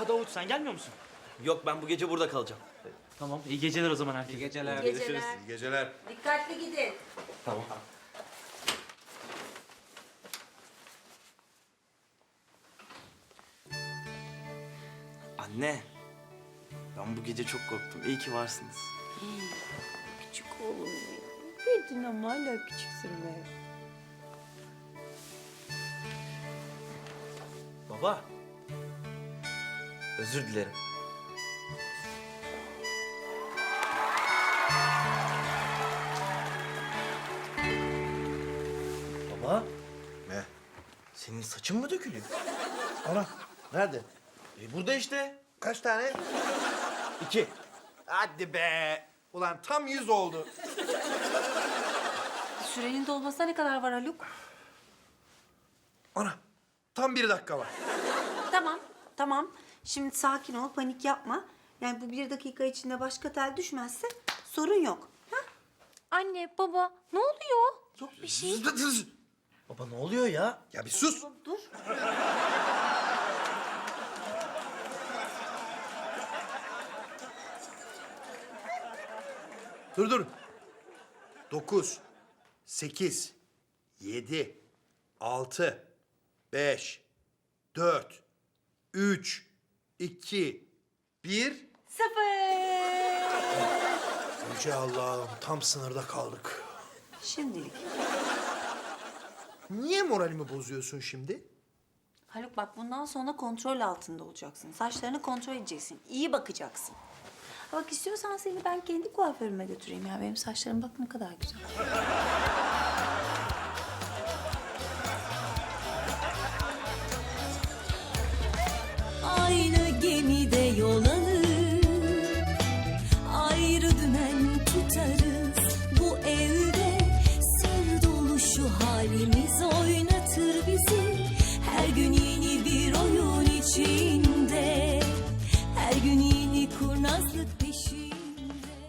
Ha Davut sen gelmiyor musun? Yok ben bu gece burada kalacağım. Tamam iyi geceler o zaman herkese. İyi Geceler. Geceler. İyi geceler. Dikkatli gidin. Tamam. Anne. Ben bu gece çok korktum. İyi ki varsınız. Küçük oğlum benim. Büyüdün ama hala küçüksün be. Baba. Özür dilerim. Baba, Ne? senin saçın mı dökülüyor? Ana. Nerede? E burada işte. Kaç tane? İki. Hadi be. Ulan tam yüz oldu. Sürenin dolmasına ne kadar var Haluk? Ana. Tam bir dakika var. Tamam, tamam. Şimdi sakin ol, panik yapma. Yani bu bir dakika içinde başka tel düşmezse sorun yok. Ha? Anne, baba ne oluyor? Yok bir şey. Baba ne oluyor ya? Ya bir sus. Dur. Dur dur. Dokuz, sekiz, yedi, altı, beş, dört, üç, iki, bir. Sıfır. Yüce Allah'ım tam sınırda kaldık. Şimdilik. Niye moralimi bozuyorsun şimdi? Haluk bak bundan sonra kontrol altında olacaksın. Saçlarını kontrol edeceksin. İyi bakacaksın. Bak istiyorsan seni ben kendi kuaförüme götüreyim ya. Benim saçlarım bak ne kadar güzel.